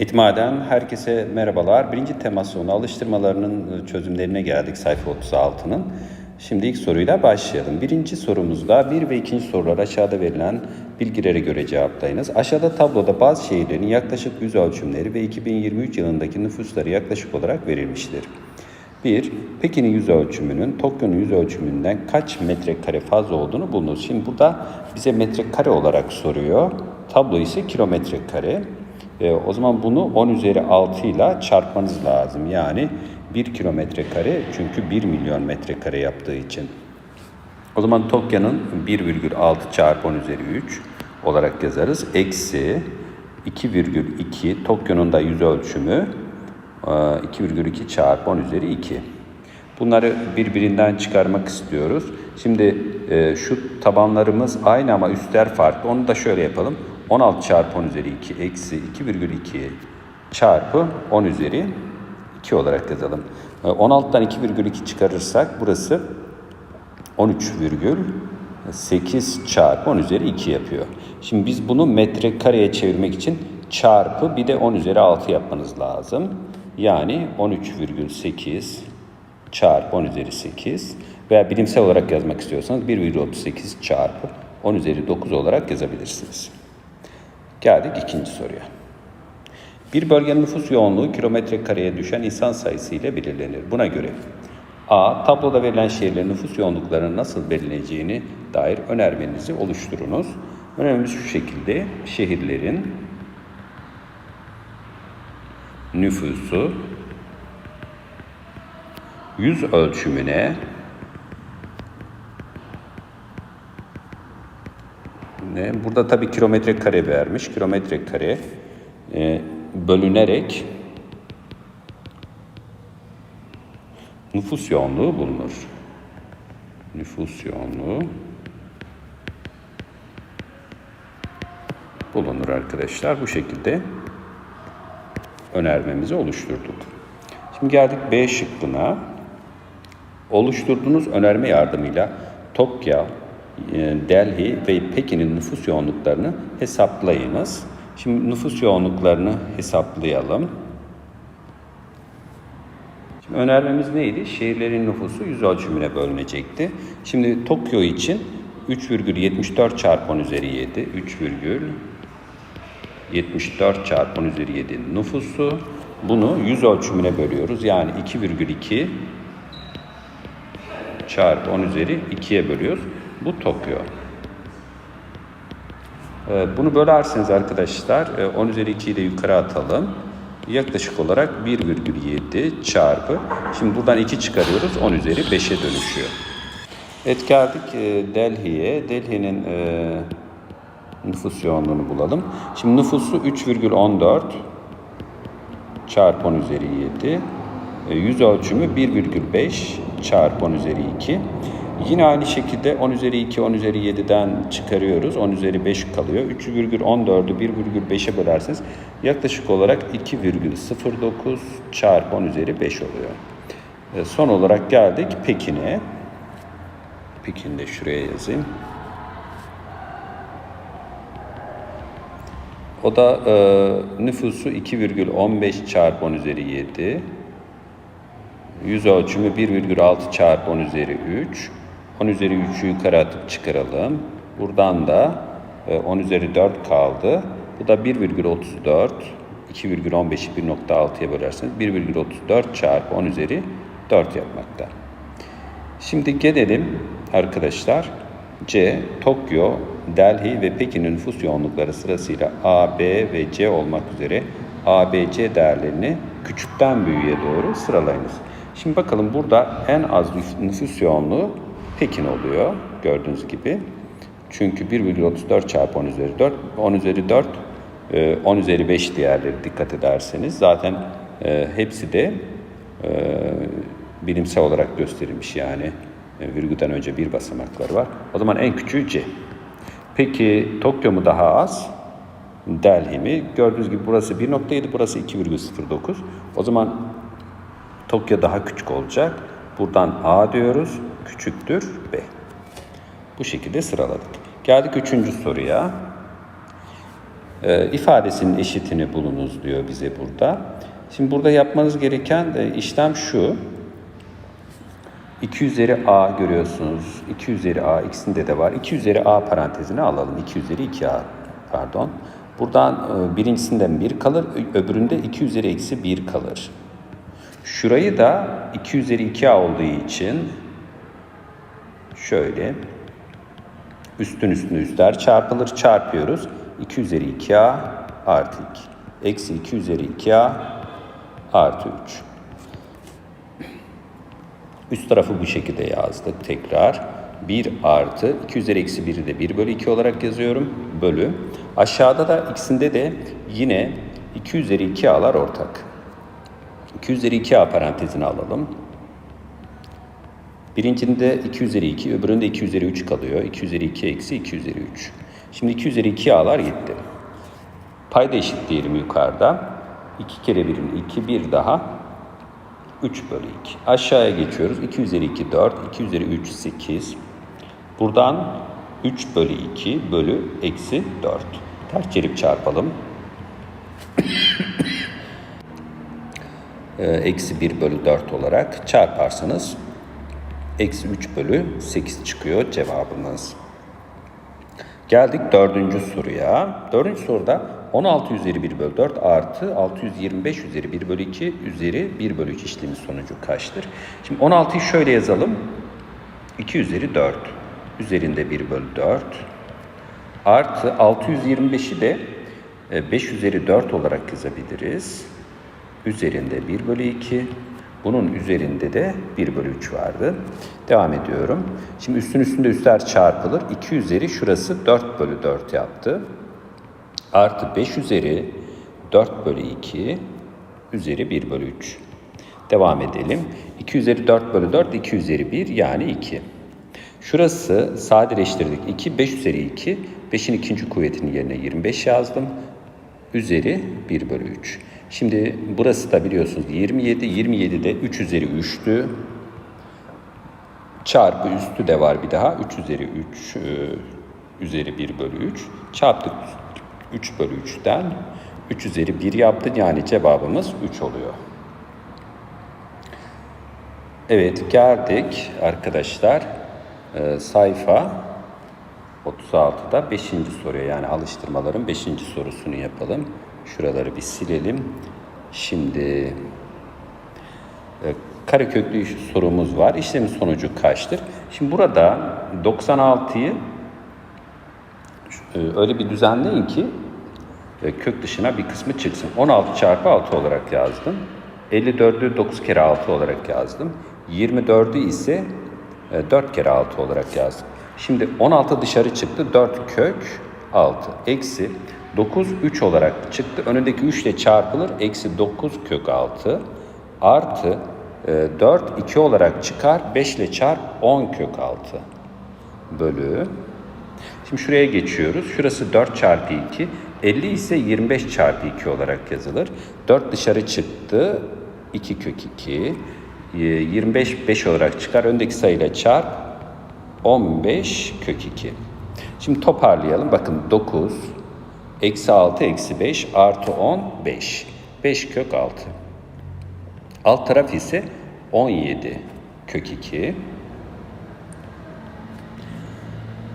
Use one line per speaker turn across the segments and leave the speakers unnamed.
Etmaden herkese merhabalar. Birinci temas alıştırmalarının çözümlerine geldik sayfa 36'nın. Şimdi ilk soruyla başlayalım. Birinci sorumuzda bir ve ikinci sorular aşağıda verilen bilgilere göre cevaplayınız. Aşağıda tabloda bazı şehirlerin yaklaşık yüz ölçümleri ve 2023 yılındaki nüfusları yaklaşık olarak verilmiştir. 1. Pekin'in yüz ölçümünün Tokyo'nun yüz ölçümünden kaç metrekare fazla olduğunu bulunuz. Şimdi burada bize metrekare olarak soruyor. Tablo ise kilometre kare. E, o zaman bunu 10 üzeri 6 ile çarpmanız lazım. Yani 1 kilometre kare çünkü 1 milyon metrekare yaptığı için. O zaman Tokyo'nun 1,6 çarpı 10 üzeri 3 olarak yazarız. Eksi 2,2 Tokyo'nun da yüz ölçümü 2,2 çarpı 10 üzeri 2. Bunları birbirinden çıkarmak istiyoruz. Şimdi e, şu tabanlarımız aynı ama üstler farklı. Onu da şöyle yapalım. 16 çarpı 10 üzeri 2 eksi 2,2 çarpı 10 üzeri 2 olarak yazalım. 16'dan 2,2 çıkarırsak burası 13,8 çarpı 10 üzeri 2 yapıyor. Şimdi biz bunu metrekareye çevirmek için çarpı bir de 10 üzeri 6 yapmanız lazım. Yani 13,8 çarpı 10 üzeri 8 veya bilimsel olarak yazmak istiyorsanız 1,38 çarpı 10 üzeri 9 olarak yazabilirsiniz. Geldik ikinci soruya. Bir bölgenin nüfus yoğunluğu kilometre kareye düşen insan sayısı ile belirlenir. Buna göre A. Tabloda verilen şehirlerin nüfus yoğunluklarının nasıl belirleneceğini dair önermenizi oluşturunuz. Önermemiz şu şekilde. Şehirlerin nüfusu yüz ölçümüne Burada tabii kilometre kare vermiş. Kilometre kare e, bölünerek nüfus yoğunluğu bulunur. Nüfus yoğunluğu bulunur arkadaşlar. Bu şekilde önermemizi oluşturduk. Şimdi geldik B şıkkına. Oluşturduğunuz önerme yardımıyla Tokyo, Delhi ve Pekin'in nüfus yoğunluklarını hesaplayınız. Şimdi nüfus yoğunluklarını hesaplayalım. Şimdi önermemiz neydi? Şehirlerin nüfusu yüz ölçümüne bölünecekti. Şimdi Tokyo için 3,74 çarpı 10 üzeri 7, 3,74 çarpı 10 üzeri 7 nüfusu. Bunu yüz ölçümüne bölüyoruz. Yani 2,2 çarpı 10 üzeri 2'ye bölüyoruz. Bu Tokyo. Ee, bunu bölerseniz arkadaşlar 10 üzeri 2'yi de yukarı atalım. Yaklaşık olarak 1,7 çarpı. Şimdi buradan 2 çıkarıyoruz. 10 üzeri 5'e dönüşüyor. Evet geldik Delhi'ye. Delhi'nin e, nüfus yoğunluğunu bulalım. Şimdi nüfusu 3,14 çarpı 10 üzeri 7. E, yüz ölçümü 1,5 çarpı 10 üzeri 2. Yine aynı şekilde 10 üzeri 2, 10 üzeri 7'den çıkarıyoruz. 10 üzeri 5 kalıyor. 3,14'ü 1,5'e bölerseniz yaklaşık olarak 2,09 çarpı 10 üzeri 5 oluyor. E, son olarak geldik Pekin'e. Pekin'i de şuraya yazayım. O da e, nüfusu 2,15 çarpı 10 üzeri 7. Yüz ölçümü 1,6 çarpı 10 üzeri 3. 10 üzeri 3'ü yukarı atıp çıkaralım. Buradan da 10 üzeri 4 kaldı. Bu da 1,34. 2,15'i 1,6'ya bölerseniz 1,34 çarpı 10 üzeri 4 yapmakta. Şimdi gelelim arkadaşlar. C, Tokyo, Delhi ve Pekin'in nüfus yoğunlukları sırasıyla A, B ve C olmak üzere A, B, C değerlerini küçükten büyüğe doğru sıralayınız. Şimdi bakalım burada en az nüfus yoğunluğu Pekin oluyor gördüğünüz gibi. Çünkü 1,34 çarpı 10 üzeri 4, 10 üzeri 4, 10 üzeri 5 değerleri dikkat ederseniz zaten hepsi de bilimsel olarak gösterilmiş yani virgülden önce bir basamakları var. O zaman en küçüğü C. Peki Tokyo mu daha az? Delhi mi? Gördüğünüz gibi burası 1.7, burası 2,09. O zaman Tokyo daha küçük olacak. Buradan A diyoruz. Küçüktür B. Bu şekilde sıraladık. Geldik üçüncü soruya. e, ifadesinin eşitini bulunuz diyor bize burada. Şimdi burada yapmanız gereken e, işlem şu. 2 üzeri a görüyorsunuz. 2 üzeri a ikisinde de var. 2 üzeri a parantezine alalım. 2 üzeri 2a pardon. Buradan e, birincisinden 1 kalır. Öbüründe 2 üzeri eksi 1 kalır. Şurayı da 2 üzeri 2a olduğu için şöyle üstün üstüne üstler çarpılır. Çarpıyoruz. 2 üzeri 2a artı 2. Eksi 2 üzeri 2a artı 3. Üst tarafı bu şekilde yazdık tekrar. 1 artı 2 üzeri eksi 1'i de 1 bölü 2 olarak yazıyorum. Bölü. Aşağıda da ikisinde de yine 2 üzeri 2 a'lar ortak. 2 üzeri 2a parantezini alalım. Birincinde 2 üzeri 2, öbüründe 2 üzeri 3 kalıyor. 2 üzeri 2 eksi 2 üzeri 3. Şimdi 2 üzeri 2 a'lar gitti. Payda eşitleyelim yukarıda. 2 kere 1'in 2, 1 daha 3 bölü 2. Aşağıya geçiyoruz. 2 üzeri 2 4, 2 üzeri 3 8. Buradan 3 bölü 2 bölü eksi 4. Ters çevirip çarpalım. Ee, eksi 1 bölü 4 olarak çarparsanız eksi 3 bölü 8 çıkıyor cevabımız. Geldik dördüncü soruya. Dördüncü soruda 16 üzeri 1 bölü 4 artı 625 üzeri 1 bölü 2 üzeri 1 bölü 3 işlemi sonucu kaçtır? Şimdi 16'yı şöyle yazalım. 2 üzeri 4 üzerinde 1 bölü 4 artı 625'i de 5 üzeri 4 olarak yazabiliriz. Üzerinde 1 bölü 2 bunun üzerinde de 1 bölü 3 vardı. Devam ediyorum. Şimdi üstün üstünde üstler çarpılır. 2 üzeri şurası 4 bölü 4 yaptı. Artı 5 üzeri 4 bölü 2 üzeri 1 bölü 3. Devam edelim. 2 üzeri 4 bölü 4, 2 üzeri 1 yani 2. Şurası sadeleştirdik. 2, 5 üzeri 2. 5'in ikinci kuvvetinin yerine 25 yazdım. Üzeri 1 bölü 3. Şimdi burası da biliyorsunuz 27. 27 de 3 üzeri 3'tü. Çarpı üstü de var bir daha. 3 üzeri 3 e, üzeri 1 bölü 3. Çarptık 3 bölü 3'ten. 3 üzeri 1 yaptı. Yani cevabımız 3 oluyor. Evet geldik arkadaşlar. Ee, sayfa 36'da 5. soruya yani alıştırmaların 5. sorusunu yapalım. Şuraları bir silelim. Şimdi e, kareköklü sorumuz var. İşlemin sonucu kaçtır? Şimdi burada 96'yı e, öyle bir düzenleyin ki e, kök dışına bir kısmı çıksın. 16 çarpı 6 olarak yazdım. 54'ü 9 kere 6 olarak yazdım. 24'ü ise 4 kere 6 olarak yazdım. Şimdi 16 dışarı çıktı. 4 kök 6. Eksi 9 3 olarak çıktı. Önündeki 3 ile çarpılır. Eksi 9 kök 6. Artı 4 2 olarak çıkar. 5 ile çarp 10 kök 6. Bölü. Şimdi şuraya geçiyoruz. Şurası 4 çarpı 2. 50 ise 25 çarpı 2 olarak yazılır. 4 dışarı çıktı. 2 kök 2. 25 5 olarak çıkar. Öndeki sayıyla çarp 15 kök 2. Şimdi toparlayalım. Bakın 9 eksi 6 eksi 5 artı 10 5. 5 kök 6. Alt taraf ise 17 kök 2.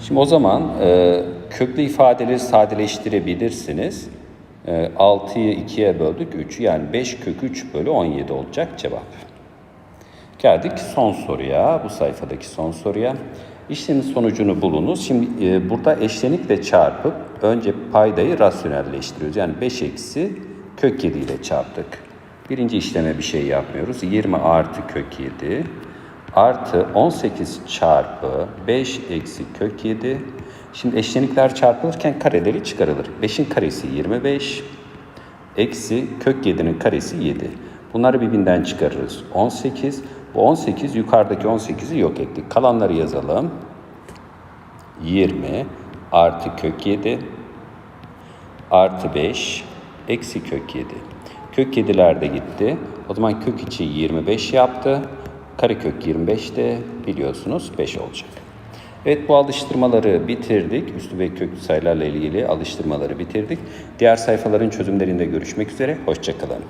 Şimdi o zaman e, köklü ifadeleri sadeleştirebilirsiniz. E, 6'yı 2'ye böldük 3. Yani 5 kök 3 bölü 17 olacak cevap. Geldik son soruya. Bu sayfadaki son soruya. İşlemin sonucunu bulunuz. Şimdi e, burada eşlenikle çarpıp önce paydayı rasyonelleştiriyoruz. Yani 5 eksi kök 7 ile çarptık. Birinci işleme bir şey yapmıyoruz. 20 artı kök 7 artı 18 çarpı 5 eksi kök 7. Şimdi eşlenikler çarpılırken kareleri çıkarılır. 5'in karesi 25 eksi kök 7'nin karesi 7. Bunları birbirinden çıkarırız. 18. Bu 18 yukarıdaki 18'i yok ettik. Kalanları yazalım. 20 artı kök 7 artı 5 eksi kök 7. Kök 7'ler de gitti. O zaman kök içi 25 yaptı. Karekök 25 de biliyorsunuz 5 olacak. Evet bu alıştırmaları bitirdik. Üstü ve köklü sayılarla ilgili alıştırmaları bitirdik. Diğer sayfaların çözümlerinde görüşmek üzere. Hoşçakalın.